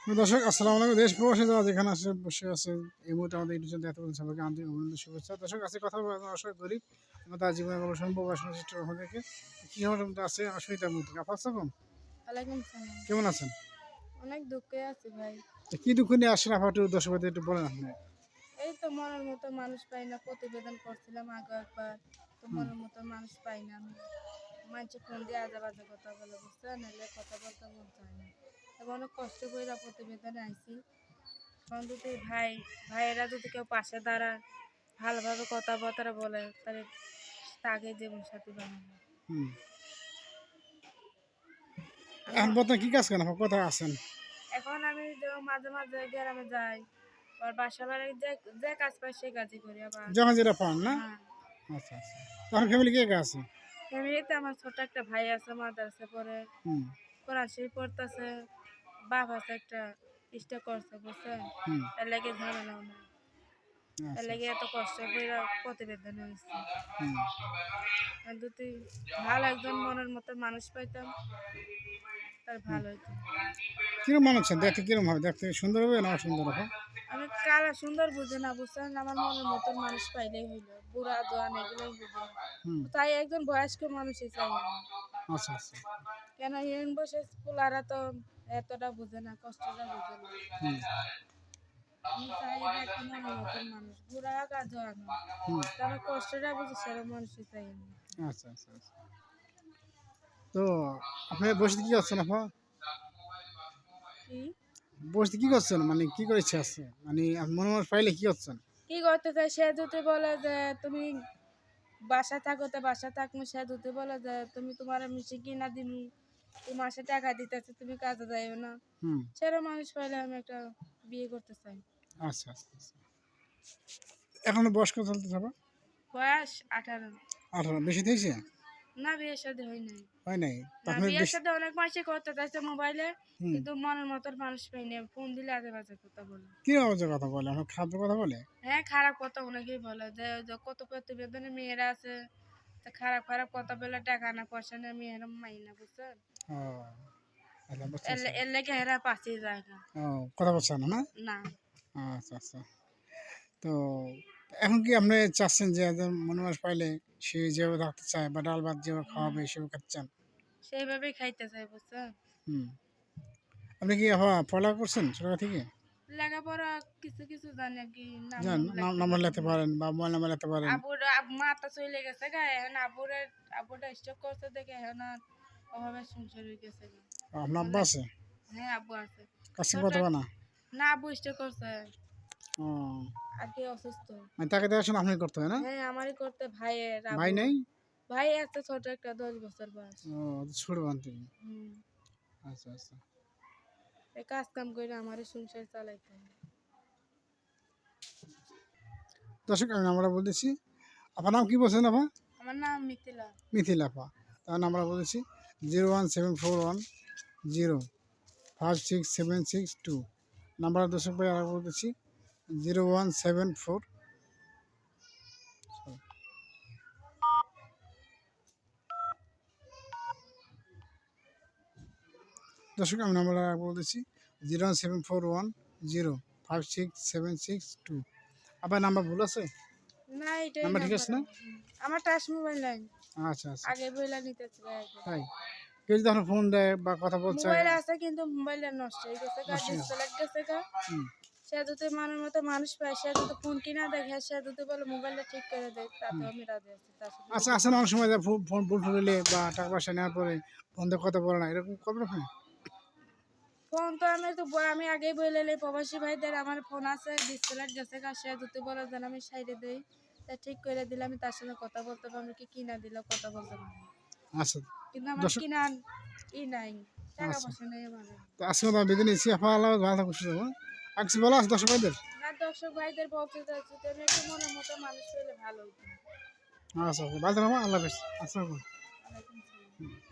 দর্শক আসসালামু আলাইকুম। দেশ প্রবাসী যারা যেখানে আসে বসে আছে এই মুহূর্তে আমাদের ইউটিউব চ্যানেল এত সবাইকে আন্তরিক অভিনন্দন শুভেচ্ছা। দর্শক আছে কথা বলব অসহায় গরিব আমরা তার জীবনে গবেষণা প্রবাসন চেষ্টা থেকে কী খবর আছে অসুবিধা মধ্যে কেমন? ওয়ালাইকুম কেমন আছেন? অনেক দুঃখে আছি ভাই। কি দুঃখ নিয়ে আসেন আপনার একটু দর্শকদের একটু বলেন আপনি। এই তো মনের মতো মানুষ পাই না প্রতিবেদন করছিলাম আগে একবার। তো মনের মতো মানুষ পাই না মানুষ ফোন দিয়ে আজে বাজে কথা বলে বুঝতে নাহলে কথা বলতে মন চায় না। এবং অনেক কষ্ট করে প্রতিবেদনে আইছি। তখন যদি ভাই ভাইয়েরা যদি কেউ পাশে দাঁড়ায় ভালোভাবে কথাবার্তা বলে তাহলে তাকে জীবন সাথী এখন বর্তমানে কী কাজ করেন? কোথায় আছেন। এখন আমি মাঝে মাঝে গ্রামে যাই আর বাসা বাড়ি যে যে কাজ পাই সে কাজই করি আবার। যখন যেটা পান না? হ্যাঁ। আচ্ছা আচ্ছা। তখন ফ্যামিলি কে কে আছে? ফ্যামিলিতে আমার ছোট একটা ভাই আছে মাদ্রাসা পরে হুম। কোরআন শরীফ পড়তেছে বাপ আছে একটা ইষ্ট করছে বুঝছেন এর লাগে ঝামেলাও না এর লাগে এত কষ্ট করে প্রতিবেদন হয়েছে। যদি ভালো একজন মনের মতো মানুষ পাইতাম তার ভালো হইতো। কিরম মনে হচ্ছে? দেখতে কিরম হবে? দেখতে সুন্দর হবে না সুন্দর হবে? আমি কালা সুন্দর বুঝি না বুঝছেন? আমার মনের মতো মানুষ পাইলেই হইল। বুড়া দোয়ান এগুলো বুঝি তাই একজন বয়স্ক মানুষই চাই আচ্ছা আচ্ছা। কেন ইউন বসে পোলারা তো এতটা বুঝে না কষ্টটা বুঝে না। আমি চাই একটা মনের মানুষ বুড়া হোক আর জোয়ান হোক হুম তারা কষ্টটা বুঝে সেরকম মানুষই চাই আচ্ছা আচ্ছা আচ্ছা। তো আপনি বসে কি আপা? কি? কি করছেন? মানে কি করে ইচ্ছে আছে? মানে মনে মনে পাইলে কি করছেন? কি করতে চাই? সে যদি বলে যে তুমি বাসা থাকো তো বাসা থাকব সে যদি বলে যে তুমি তোমার মিশি কিনা দিমি। তুমি মাসে টাকা দিতেছে তুমি কাজে যাইও না। হুম। সেরকম মানুষ পাইলে আমি একটা বিয়ে করতে চাই। আচ্ছা আচ্ছা আচ্ছা। এখন বয়স কত চলতে হবে বয়স আঠারো। আঠারো বেশি দিয়েছে না বিয়ের সাথে হয় নাই। হয় নাই? বিয়ের সাথে অনেক মানুষই করতে চাইছে মোবাইলে কিন্তু মনের মতন মানুষ পাই না ফোন দিলে আজে বাজে কথা বলে। কি আওয়াজের কথা বলে? আমার খাদ্য কথা বলে? হ্যাঁ খারাপ কথা অনেকেই বলে। যে কত প্রতিবেদনে মেয়েরা আছে খারাপ খারাপ কথা বলে টাকা না পয়সা না মেয়েরা মাই না বুঝছেন? এর পারছি। হেরা পাশে যায় না কথা বলছেন না না? না। আচ্ছা আচ্ছা। তো এখন কি আপনি চাচ্ছেন যে মনে মাস পাইলে সে যেভাবে থাকতে চায় বা ডাল ভাত যেভাবে খাওয়াবে সেভাবে খেতে চান? সেইভাবেই খাইতে চাই বুঝছেন হুম। আপনি কি আবার পড়ালেখা করছেন ছোটবেলা থেকে? লেখাপড়া কিছু কিছু জানি কি নাম নাম্বার লেখতে পারেন বা মোবাইল নাম্বার লেখতে পারেন। আবুর আব- মাথা চলে গেছে গা এখন আবুরে আবুটা স্টক করছে দেখে এখন আর অভাবে সংসার হয়ে গেছে আপনার আব্বা আছে? হ্যাঁ আব্বু আছে। থেকে করতে পারে না? না আব্বু স্টক করছে। ও। কি অসুস্থ। মানে তাকে দেখাশোনা আপনি করতে হয় না? হ্যাঁ আমারই করতে ভাইয়ের ভাই নেই? ভাই আছে ছোট একটা দশ বছর বয়স। ও ছোট বান্তি হুম। আচ্ছা আচ্ছা। এই কাজ কাম করে আমারই সংসার চালাইতে হয়। দর্শক আমি আমরা বলতেছি। আপনার নাম কি বলছেন আপা? আমার নাম মিথিলা। মিথিল আপা। তার নাম আমরা বলেছি zero one seven four one zero, five six seven six two. Number দর্শক ভাই আমরা বলতেছি জিরো ওয়ান সেভেন ফোর। দর্শক, আমি নাম্বার বলতেছি zero one seven four one zero, five six seven six two. আপনার নাম্বার ভুল আছে? না এটাই নাম্বার ঠিক আছে না? আমার টাচ মোবাইল নাই আচ্ছা আচ্ছা আগে বইলা নিতে চাই তাই কেউ যদি আপনার ফোন দেয় বা কথা বলছে মোবাইল আছে কিন্তু মোবাইলটা নষ্ট হয়ে গেছে হয়ে। ডিসপ্লে সে মানুষ মতো মানুষ পায় সে ফোন কিনা দেখে সে যদি বলে মোবাইলটা ঠিক করে দেয় তাতে আমি রাজি আছি আচ্ছা আসেন অনেক সময় ফোন ভুল বা টাকা পয়সা নেওয়ার পরে ফোন দিয়ে কথা বলে না এরকম কবে রকম ফোন তো আমি তো আমি আগেই বলে এলাই প্রবাসী ভাইদের আমার ফোন আছে ডিসপ্লে গেছে কাছে যদি বলে যেন আমি সাইডে দেই তা ঠিক করে দিলে আমি তার সঙ্গে কথা বলতে পারব আমি কি কিনা দিলে কথা বলতে পারব আচ্ছা। কিন্তু আমার কিনা ই নাই টাকা আচ্ছা। পয়সা নেই আমার। আজকে ভালো থাকুন কিছু বলা দর্শক ভাইদের? না দর্শক ভাইদের বলতে চাচ্ছি একটু মনের মতো মানুষ পেলে ভালো হতো। আচ্ছা আচ্ছা। ভালো থাকুন আল্লাহ হাফেজ। আসসালামু আলাইকুম। ওয়ালাইকুম আসসালাম।